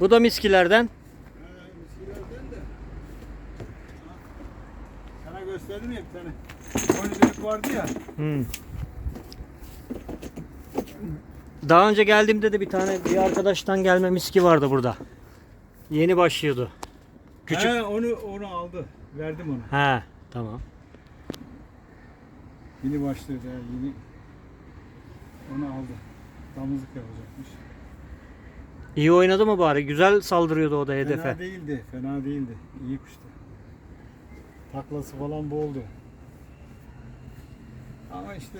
Bu da miskilerden. Sana gösterdim ya bir tane. Bonicilik vardı ya. Hmm. Daha önce geldiğimde de bir tane bir arkadaştan gelme miski vardı burada. Yeni başlıyordu. Küçük. He, onu onu aldı. Verdim ona. Ha, tamam. Yeni başladı ya yeni. Onu aldı. Damızlık yapacakmış. İyi oynadı mı bari? Güzel saldırıyordu o da hedefe. Fena değildi. Fena değildi. İyi kuştu. Taklası falan boldu. Ama işte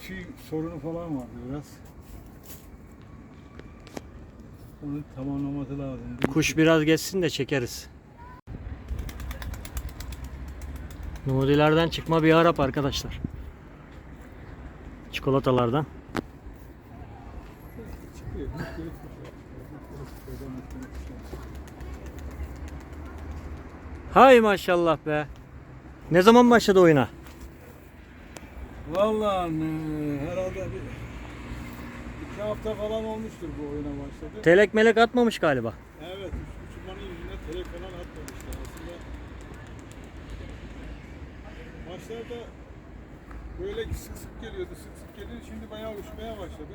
tüy sorunu falan vardı biraz. Onu tamamlaması lazım. Kuş biraz geçsin de çekeriz. Nudilerden çıkma bir Arap arkadaşlar. Çikolatalardan. çıkıyor. Bir sürü kuş var. Bir sürü kuşlardan bir sürü kuş var. Hay maşallah be. Ne zaman başladı oyuna? Vallahi e, herhalde bir iki hafta falan olmuştur bu oyuna başladı. Telek melek atmamış galiba. Evet, uçmanın yüzüne telek falan atmamışlar. Aslında başlarda böyle sık sık geliyordu, sık sık geliyordu. Şimdi bayağı uçmaya başladı.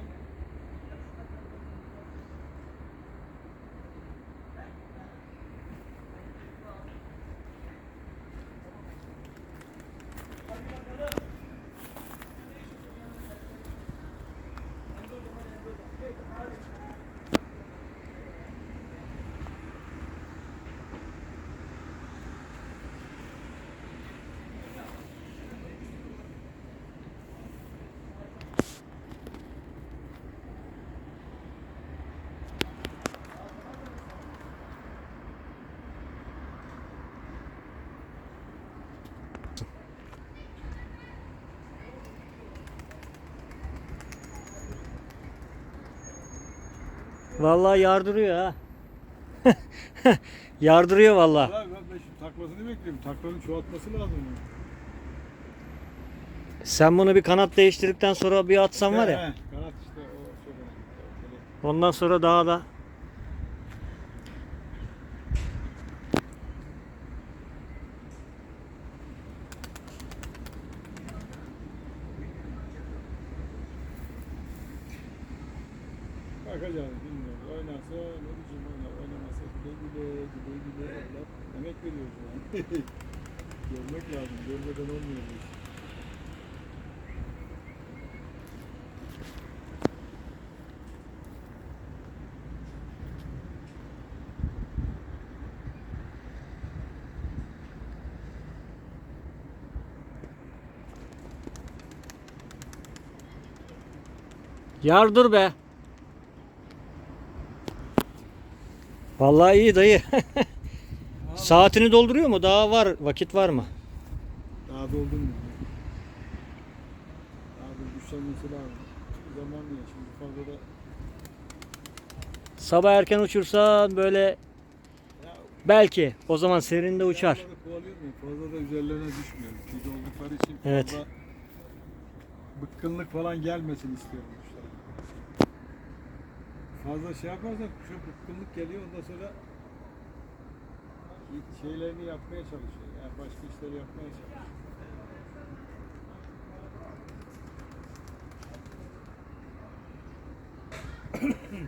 Vallahi yardırıyor ha. yardırıyor vallahi. Vallahi ben, şimdi takmasını bekliyorum. Taklanın çoğaltması lazım. Sen bunu bir kanat değiştirdikten sonra bir atsan var ya. He, Kanat işte o çok önemli. Ondan sonra daha da veriyoruz yani. Görmek lazım. Görmeden olmuyor yardır be. Vallahi iyi dayı. Saatini dolduruyor mu? Daha var. Vakit var mı? Daha doldum mu? Daha da güçlenmesi lazım. Zaman ya şimdi fazla da Sabah erken uçursan böyle belki o zaman serinde uçar. Fazla da kovalıyor muyum? Fazla da üzerlerine düşmüyorum. Tüy oldukları için Evet. fazla bıkkınlık falan gelmesin istiyorum kuşlara. Fazla şey yaparsak kuşa bıkkınlık geliyor ondan sonra şeylerini yapmaya çalışıyor. Yani başka işleri yapmaya çalışıyor. Oradan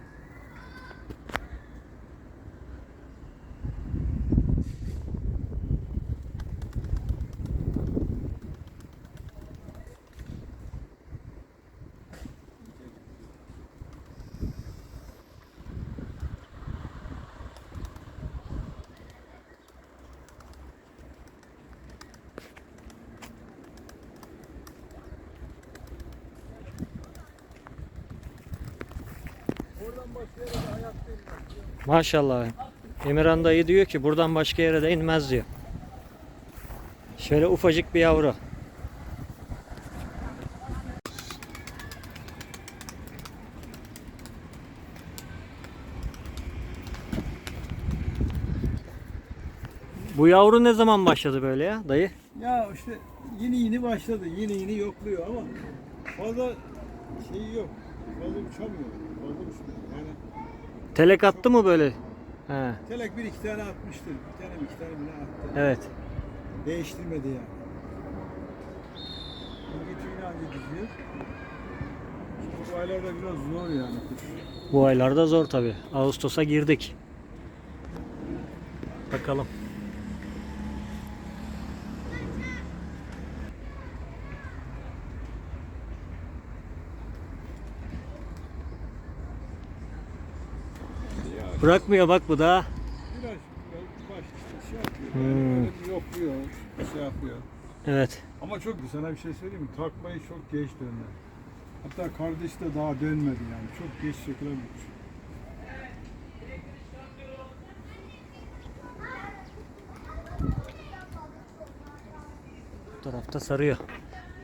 başka yere de hayatta inmez. Maşallah. Emirhan dayı diyor ki buradan başka yere de inmez diyor. Şöyle ufacık bir yavru. Bu yavru ne zaman başladı böyle ya dayı? Ya işte yeni yeni başladı. Yeni yeni yokluyor ama fazla şeyi yok. Fazla uçamıyor. Fazla uçmuyor. Yani Telek attı mı böyle? He, Telek bir iki tane atmıştır. Bir tane mi iki tane bile attı. evet. Değiştirmedi yani. Bugün tüyünü anca diziyor. Bu aylarda biraz zor yani kuş. Bu aylarda zor tabi. Ağustos'a girdik. Bakalım. Ya Bırakmıyor bak bu da. biraz, baş şey yapıyor. Hmm. Yani yokluyor, şey yapıyor. Evet. Ama çok güzel. Sana bir şey söyleyeyim mi? Takmayı çok geç döndü. Hatta kardeş de daha dönmedi yani. Çok geç çekilen bir kuş. Bu tarafta sarıyor.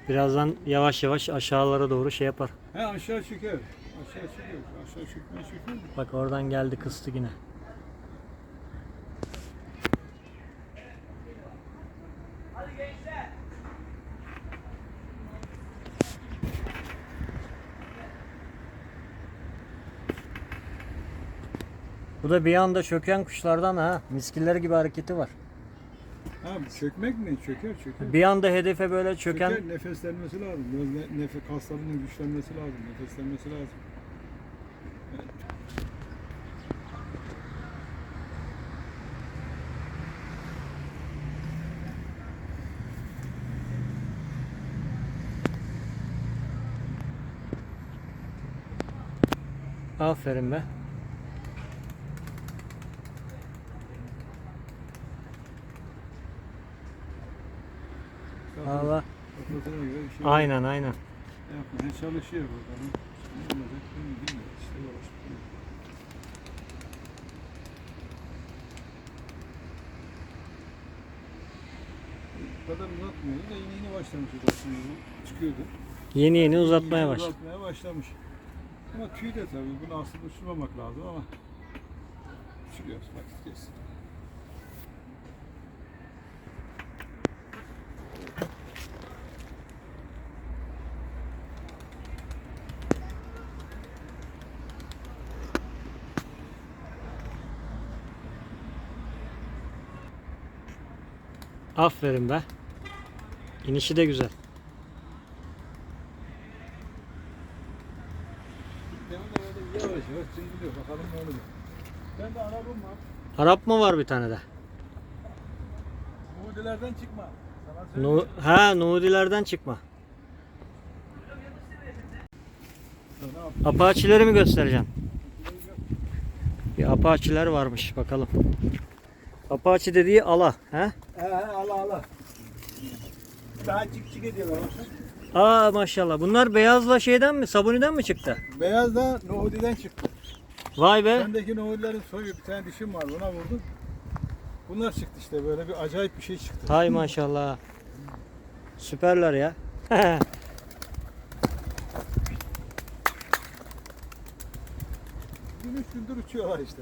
Birazdan yavaş yavaş aşağılara doğru şey yapar. He aşağı çeker. Aşağı. Aşağı. Bak oradan geldi kıstı yine. Bu da bir anda çöken kuşlardan ha. Miskiller gibi hareketi var. Ha çökmek mi? Çöker çöker. Bir anda hedefe böyle çöken Çöker, nefeslenmesi lazım. Biraz ne, nefes kaslarının güçlenmesi lazım. Nefeslenmesi lazım. Aferin be. Valla. Aynen aynen. yapmaya çalışıyor bakalım. Kadar uzatmıyordu da yeni yeni başlamış aslında. Çıkıyordu. Yeni yeni uzatmaya başladı. Uzatmaya başlamış. Ama tüy de tabii bunu aslında uçurmamak lazım ama uçuruyoruz vakit geçsin. Aferin be. İnişi de güzel. Demin de böyle bir yavaş yavaş çiziliyor. Bakalım ne olacak. Ben de arabam var. Arap mı var bir tane de? Muğdilerden çıkma. Nu ha Nudilerden çıkma. Apaçileri mi göstereceksin? Bir apaçiler varmış bakalım. Apaçi dediği ala. He? He ala ala. Daha çık çık ediyorlar. Aa maşallah. Bunlar beyazla şeyden mi? Sabuniden mi çıktı? Beyaz da Nohudi'den çıktı. Vay be. Bendeki Nohudilerin soyu bir tane dişim var ona vurdum. Bunlar çıktı işte böyle bir acayip bir şey çıktı. Hay maşallah. Süperler ya. Gün üç gündür uçuyorlar işte.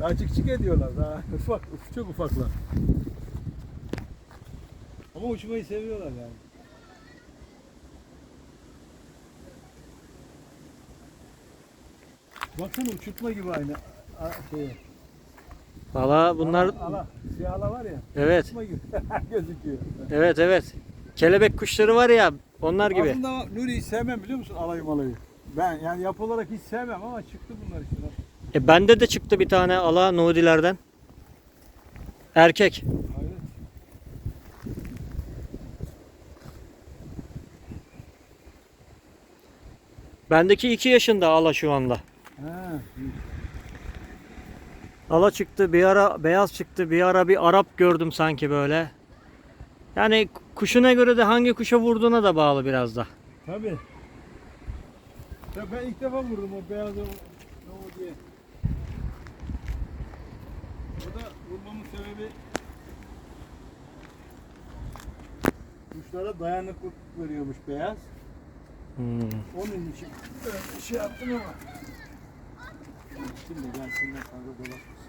Daha çık ediyorlar daha ufak çok ufaklar. Ama uçmayı seviyorlar yani. Baksana uçurtma gibi aynı. A-. Valla bunlar Ala, ala, var ya. evet. Uçurtma gibi gözüküyor. Evet evet. Kelebek kuşları var ya onlar gibi. Aslında Nuri'yi sevmem biliyor musun alayı malayı. Ben yani yapı olarak hiç sevmem ama çıktı bunlar işte. E bende de çıktı bir tane ala Nudilerden. Erkek. Hayret. Bendeki 2 yaşında ala şu anda. Ala çıktı bir ara beyaz çıktı bir ara bir Arap gördüm sanki böyle. Yani kuşuna göre de hangi kuşa vurduğuna da bağlı biraz da. tabii. Ya ben ilk defa vurdum o beyazı ne o diye. O da vurmamın sebebi kuşlara dayanıklık veriyormuş beyaz. Hmm. Onun için şey yaptım ama. Şimdi gelsinler fazla dolaşmasın.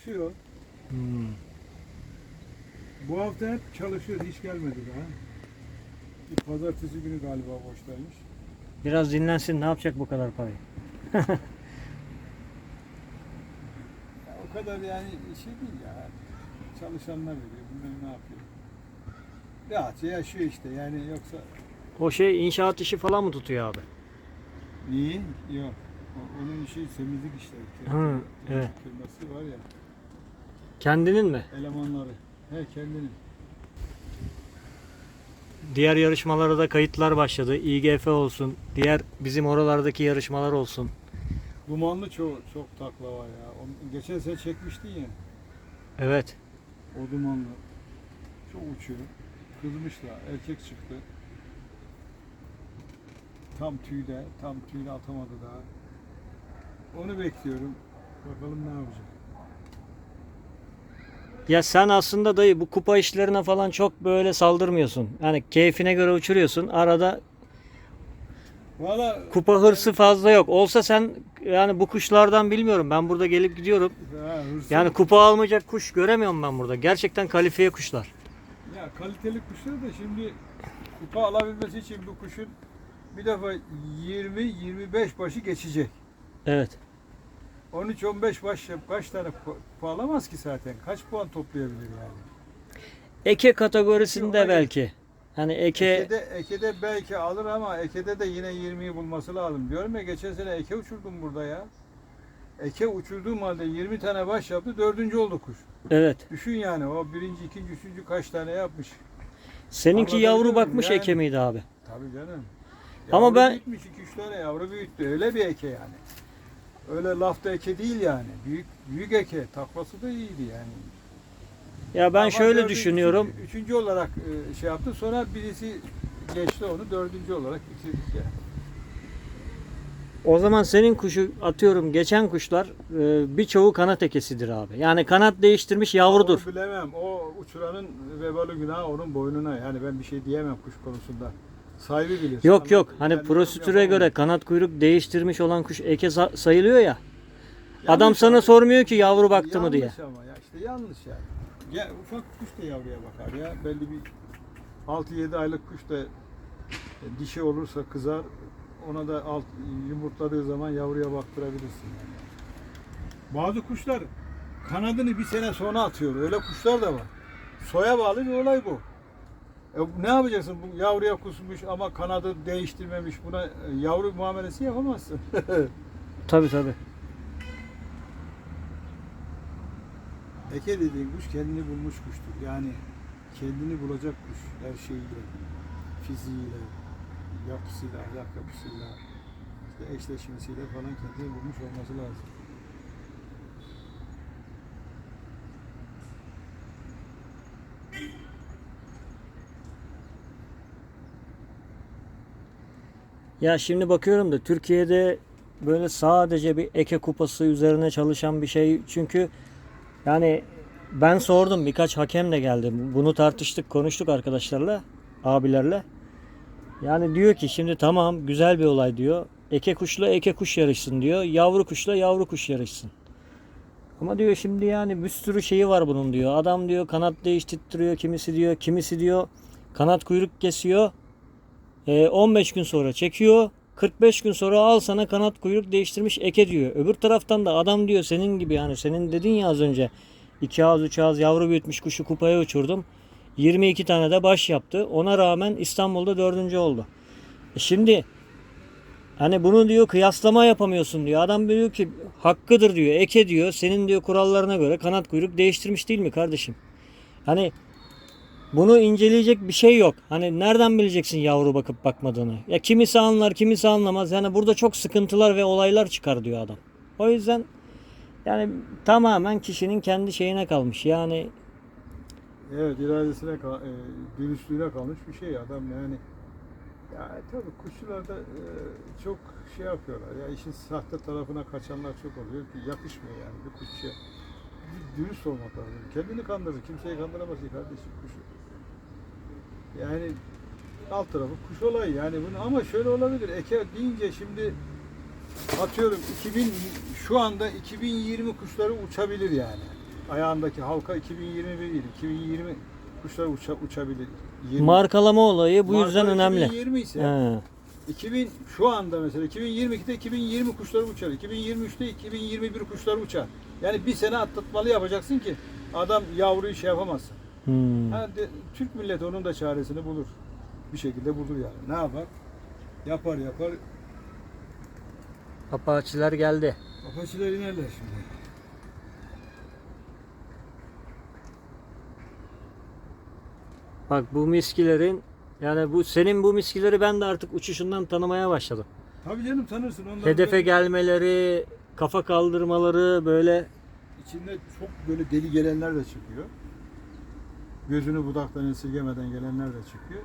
çalışıyor. Hmm. Bu hafta hep çalışıyor. Hiç gelmedi daha. Pazartesi günü galiba boştaymış. Biraz dinlensin ne yapacak bu kadar parayı? Ya o kadar yani şey değil ya. Çalışanlar veriyor. Bilmem ne yapıyor. Rahatça yaşıyor işte yani yoksa O şey inşaat işi falan mı tutuyor abi? Niye? Yok. O- Onun işi temizlik işleri. Hı, evet. firması var ya. Kendinin mi? Elemanları. He kendinin. Diğer yarışmalara da kayıtlar başladı. İGF olsun. Diğer bizim oralardaki yarışmalar olsun. Dumanlı çok çok takla var ya. Onu- geçen sene çekmiştin ya. Evet. O dumanlı. Çok uçuyor. Kızmışlar. Erkek çıktı. Tam tüyde. Tam tüyde atamadı daha. Onu bekliyorum. Bakalım ne yapacak. Ya sen aslında dayı bu kupa işlerine falan çok böyle saldırmıyorsun. Yani keyfine göre uçuruyorsun. Arada Valla kupa hırsı fazla yok. Olsa sen yani bu kuşlardan bilmiyorum. Ben burada gelip gidiyorum. Ha, hırsız- Yani kupa almayacak kuş göremiyorum ben burada. Gerçekten kalifiye kuşlar. Ya kaliteli kuşlar da şimdi kupa alabilmesi için bu kuşun bir defa 20-25 başı geçecek. Evet. 13-15 baş kaç tane pu- puan alamaz ki zaten? Kaç puan toplayabilir yani? Eke kategorisinde Yok, hayır. belki. Hani eke Eke'de, Eke'de belki alır ama Eke'de de yine 20'yi bulması lazım. Diyorum ya geçen sene Eke uçurdum burada ya. Eke uçurduğum halde 20 tane baş yaptı, dördüncü oldu kuş. evet. Düşün yani o birinci, ikinci, üçüncü kaç tane yapmış. Seninki Anlatabiliyor yavru bakmış Yani- eke miydi abi? Tabii canım. Ama Yavru ben- büyütmüş, iki üç tane yavru büyüttü. Öyle bir eke yani. Öyle lafta eke değil yani. Büyük büyük eke. Taklası da iyiydi yani. Ya ben Ama şöyle dördüncü- düşünüyorum. Üçüncü, üçüncü olarak e, şey yaptı. Sonra birisi geçti onu. Dördüncü olarak bitirdik yani. O zaman senin kuşu atıyorum geçen kuşlar e, birçoğu kanat ekesidir abi. Yani kanat değiştirmiş yavrudur. Onu bilemem. O uçuranın vebalı günahı onun boynuna. Yani ben bir şey diyemem kuş konusunda. Sahibi bilir. Yok yok Anladın? hani Yani prosedüre yapamam. göre kanat kuyruk değiştirmiş olan kuş eke sa- sayılıyor ya. Yanlış Adam sana abi. sormuyor ki yavru baktı mı diye. Yanlış ama ya işte yanlış yani. Ya ufak kuş da yavruya bakar ya. Belli bir 6-7 aylık kuş da dişi olursa kızar. Ona da alt, yumurtladığı zaman yavruya baktırabilirsin. Yani. Bazı kuşlar kanadını bir sene sonra atıyor. Öyle kuşlar da var. Soya bağlı bir olay bu. E, ne yapacaksın? Bu yavruya kusmuş ama kanadı değiştirmemiş. Buna e, yavru muamelesi yapamazsın. Tabi tabi. Eke dediğin kuş kendini bulmuş kuştur. Yani kendini bulacak kuş her şeyiyle, fiziğiyle, yapısıyla, ahlak yapısıyla, işte eşleşmesiyle falan kendini bulmuş olması lazım. Ya şimdi bakıyorum da Türkiye'de böyle sadece bir eke kupası üzerine çalışan bir şey. Çünkü yani ben sordum birkaç hakem de geldi. Bunu tartıştık, konuştuk arkadaşlarla, abilerle. Yani diyor ki şimdi tamam güzel bir olay diyor. Eke kuşla eke kuş yarışsın diyor. Yavru kuşla yavru kuş yarışsın. Ama diyor şimdi yani bir sürü şeyi var bunun diyor. Adam diyor kanat değiştirtiyor kimisi diyor. Kimisi diyor kanat kuyruk kesiyor. Ee, 15 gün sonra çekiyor. 45 gün sonra al sana kanat kuyruk değiştirmiş eke diyor. Öbür taraftan da adam diyor senin gibi yani senin dedin ya az önce. iki ağız üç ağız yavru büyütmüş kuşu kupaya uçurdum. 22 tane de baş yaptı. Ona rağmen İstanbul'da dördüncü oldu. E şimdi hani bunu diyor kıyaslama yapamıyorsun diyor. Adam diyor ki hakkıdır diyor. Eke diyor. Senin diyor kurallarına göre kanat kuyruk değiştirmiş değil mi kardeşim? Hani bunu inceleyecek bir şey yok. Hani nereden bileceksin yavru bakıp bakmadığını? Ya kimisi anlar, kimisi anlamaz. Yani burada çok sıkıntılar ve olaylar çıkar diyor adam. O yüzden yani tamamen kişinin kendi şeyine kalmış. Yani Evet iradesine, kal- e, dürüstlüğüne kalmış bir şey adam yani. Ya tabii kuşçularda e, çok şey yapıyorlar ya işin sahte tarafına kaçanlar çok oluyor ki yakışmıyor yani bir kuşçuya. Dürüst olmak lazım. Kendini kandırır. Kimseyi kandıramaz ki kardeşim kuşu. Yani alt tarafı kuş olayı yani bunu ama şöyle olabilir. Eke deyince şimdi atıyorum 2000 şu anda 2020 kuşları uçabilir yani. Ayağındaki halka 2021 değil, 2020 kuşları uça, uçabilir. 20. Markalama olayı bu Marka yüzden önemli. 2020 ise He. 2000 şu anda mesela 2022'de 2020 kuşları uçar. 2023'te 2021 kuşları uçar. Yani bir sene atlatmalı yapacaksın ki adam yavruyu şey yapamazsın. Hmm. Ha, de- Türk milleti onun da çaresini bulur. Bir şekilde bulur yani. Ne yapar? Yapar yapar. Apaçiler geldi. Apaçiler inerler şimdi. Bak bu miskilerin yani bu senin bu miskileri ben de artık uçuşundan tanımaya başladım. Tabii canım tanırsın. Ondan Hedefe böyle gelmeleri, kafa kaldırmaları böyle içinde çok böyle deli gelenler de çıkıyor. Gözünü budaktan esirgemeden gelenler de çıkıyor.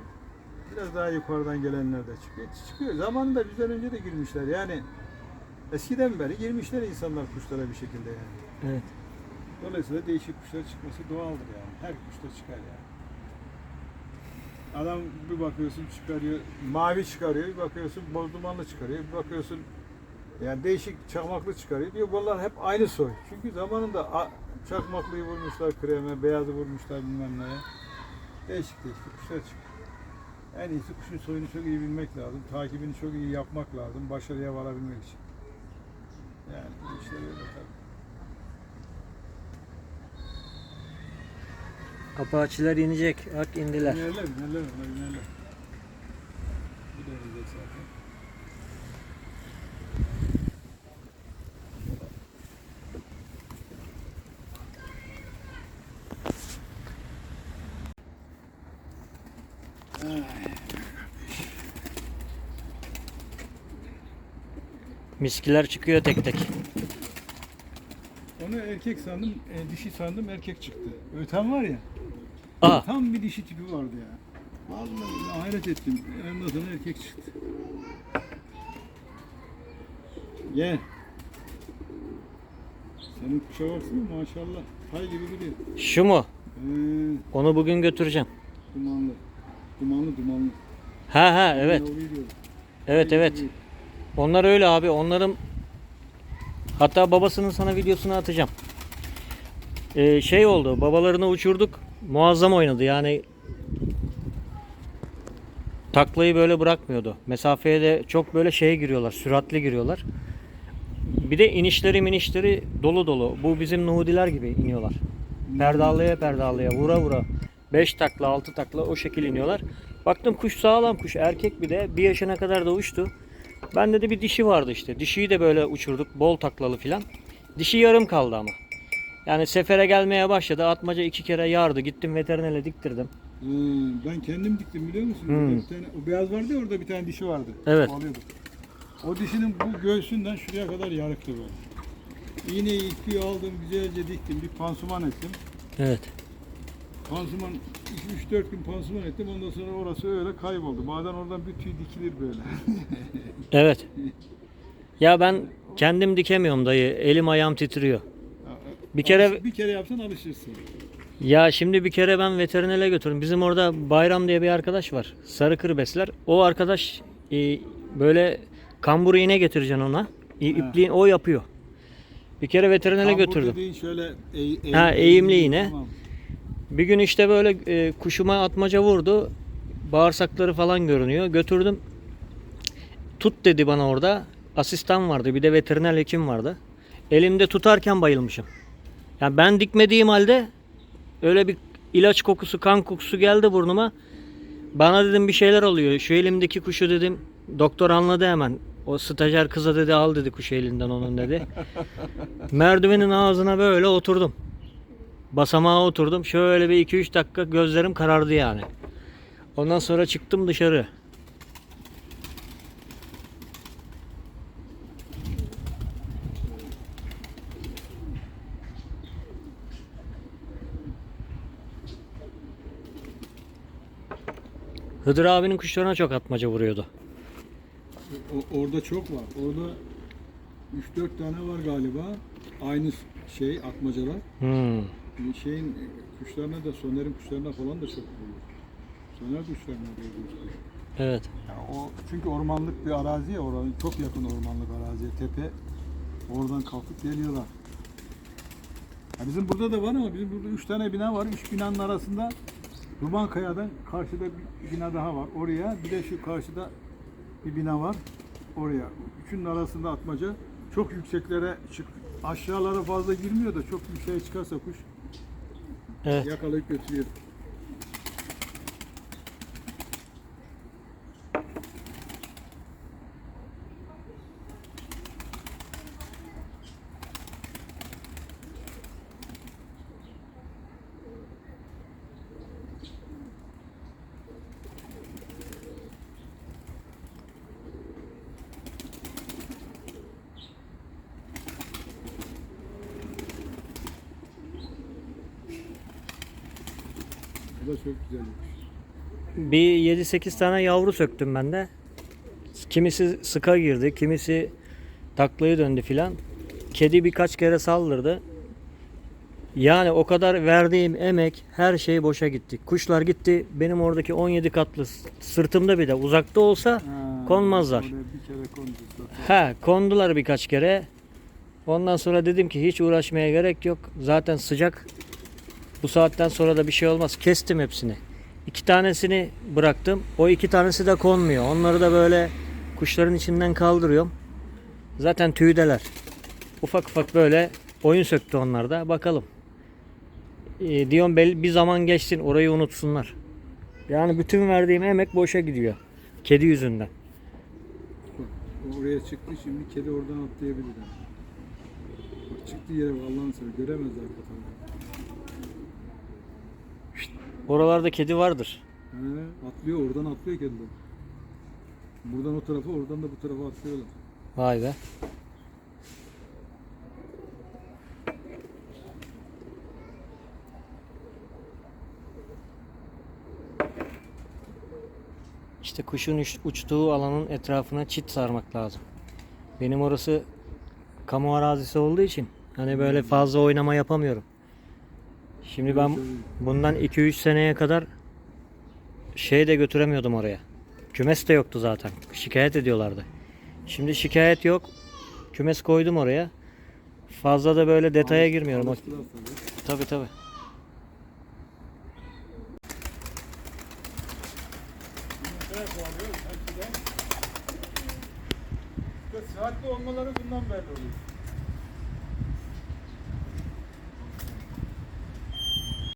Biraz daha yukarıdan gelenler de çıkıyor. Çıkıyor. Zamanında bizden önce de girmişler. Yani eskiden beri girmişler insanlar kuşlara bir şekilde yani. evet. Dolayısıyla değişik kuşlar çıkması doğaldır yani. Her kuşta çıkar yani. Adam bir bakıyorsun çıkarıyor, mavi çıkarıyor, bir bakıyorsun boz dumanlı çıkarıyor, bir bakıyorsun yani değişik çakmaklı çıkarıyor. Diyor bunlar hep aynı soy. Çünkü zamanında çakmaklıyı vurmuşlar kreme, beyazı vurmuşlar bilmem neye. Değişik değişik kuşlar çıkıyor. En iyisi kuşun soyunu çok iyi bilmek lazım. Takibini çok iyi yapmak lazım. Başarıya varabilmek için. Yani bu işler öyle tabii. Apaçiler inecek. Bak indiler. İnerler, inerler, inerler. Bu da inecek zaten. Miskiler çıkıyor tek tek. Onu erkek sandım, e, dişi sandım erkek çıktı. Öten var ya, Aa, tam bir dişi tipi vardı ya. Vallahi hayret ettim. Ondan sonra erkek çıktı. Gel. Senin kuşa baksana maşallah. Hay gibi duruyor. şu mu? Ee, Onu bugün götüreceğim. dumanlı. Dumanlı dumanlı. Ha ha evet. Yavruyu diyorum. Evet evet. gibi. Onlar öyle abi. Onların hatta babasının sana videosunu atacağım. Ee, şey oldu. Babalarını uçurduk. Muazzam oynadı. Yani taklayı böyle bırakmıyordu. Mesafeye de çok böyle şeye giriyorlar. Süratli giriyorlar. Bir de inişleri minişleri dolu dolu. Bu bizim Nuhudiler gibi iniyorlar. Perdalaya perdalaya vura vura. 5 takla 6 takla o şekil iniyorlar. Baktım kuş sağlam kuş erkek bir de bir yaşına kadar da uçtu. Bende de bir dişi vardı işte. Dişiyi de böyle uçurduk bol taklalı filan. Dişi yarım kaldı ama. Yani sefere gelmeye başladı. Atmaca iki kere yardı. Gittim veterinere diktirdim. Hmm, ben kendim diktim biliyor musun? Hmm. Bir tane, o beyaz vardı ya orada bir tane dişi vardı. Evet. Alıyorduk. O dişinin bu göğsünden şuraya kadar yarıktı böyle. İğneyi ipliği aldım güzelce diktim bir pansuman ettim. Evet. Pansuman 3-4 gün pansuman ettim ondan sonra orası öyle kayboldu. Bazen oradan bir tüy dikilir böyle. Evet. Ya ben kendim dikemiyorum dayı. Elim ayağım titriyor. Bir kere- bir kere yapsan alışırsın. Ya şimdi bir kere ben veterinere götürdüm. Bizim orada Bayram diye bir arkadaş var. Sarı kır besler. O arkadaş e, böyle kamburu iğne getireceksin ona. İ-. İpliğin o yapıyor. Bir kere veterinere Kambur götürdüm. dediğin şöyle eğ- Ha, eğimli iğne. Tamam. Bir gün işte böyle e, kuşuma atmaca vurdu. Bağırsakları falan görünüyor. Götürdüm. Tut dedi bana orada. Asistan vardı. Bir de veteriner hekim vardı. Elimde tutarken bayılmışım. Yani ben dikmediğim halde öyle bir ilaç kokusu, kan kokusu geldi burnuma. Bana dedim bir şeyler oluyor. Şu elimdeki kuşu dedim. Doktor anladı hemen. O stajyer kıza dedi al dedi kuşu elinden onun dedi. Merdivenin ağzına böyle oturdum. Basamağa oturdum. Şöyle bir 2-3 dakika gözlerim karardı yani. Ondan sonra çıktım dışarı. Hıdır abinin kuşlarına çok atmaca vuruyordu. O- orada çok var. Orada 3-4 tane var galiba. Aynı şey atmacalar. Hmm. Şeyin e, kuşlarına da Soner'in kuşlarına falan da çok vuruyor. Soner kuşlarına da. Evet. Yani o çünkü ormanlık bir arazi ya oranın çok yakın ormanlık araziye tepe. Oradan kalkıp geliyorlar. Ya bizim burada da var ama bizim burada üç tane bina var. Üç binanın arasında Duman Kaya'dan karşıda bir bina daha var. Oraya bir de şu karşıda bir bina var. Oraya. Üçünün arasında atmaca. Çok yükseklere çık aşağılara fazla girmiyor da çok yükseğe çıkarsa kuş Evet. yakalayıp götürüyor. Bu da çok güzel. bir kuş. Bir 7-8 tane yavru söktüm ben de. Kimisi sıka girdi, kimisi taklaya döndü filan. Kedi birkaç kere saldırdı. Yani o kadar verdiğim emek her şey boşa gitti. Kuşlar gitti. Benim oradaki 17 katlı sırtımda bir de uzakta olsa Ha, konmazlar. He kondular birkaç kere. Ondan sonra dedim ki hiç uğraşmaya gerek yok. Zaten sıcak. Bu saatten sonra da bir şey olmaz. Kestim hepsini. İki tanesini bıraktım. O iki tanesi de konmuyor. Onları da böyle kuşların içinden kaldırıyorum. Zaten tüydeler. Ufak ufak böyle oyun söktü onlar da. Bakalım. Ee, diyorum bir zaman geçsin orayı unutsunlar. Yani bütün verdiğim emek boşa gidiyor. Kedi yüzünden. Oraya çıktı şimdi kedi oradan atlayabilir. çıktı yere Allah'ını seversen göremez hakikaten. Oralarda kedi vardır. He, atlıyor oradan atlıyor kediler. Buradan o tarafa oradan da bu tarafa atlıyorlar. Vay be. İşte kuşun uç- uçtuğu alanın etrafına çit sarmak lazım. Benim orası kamu arazisi olduğu için hani böyle fazla oynama yapamıyorum. Şimdi ben bundan 2-3 seneye kadar şey de götüremiyordum oraya. Kümes de yoktu zaten. Şikayet ediyorlardı. Şimdi şikayet yok. Kümes koydum oraya. Fazla da böyle detaya girmiyorum. Tabi tabi.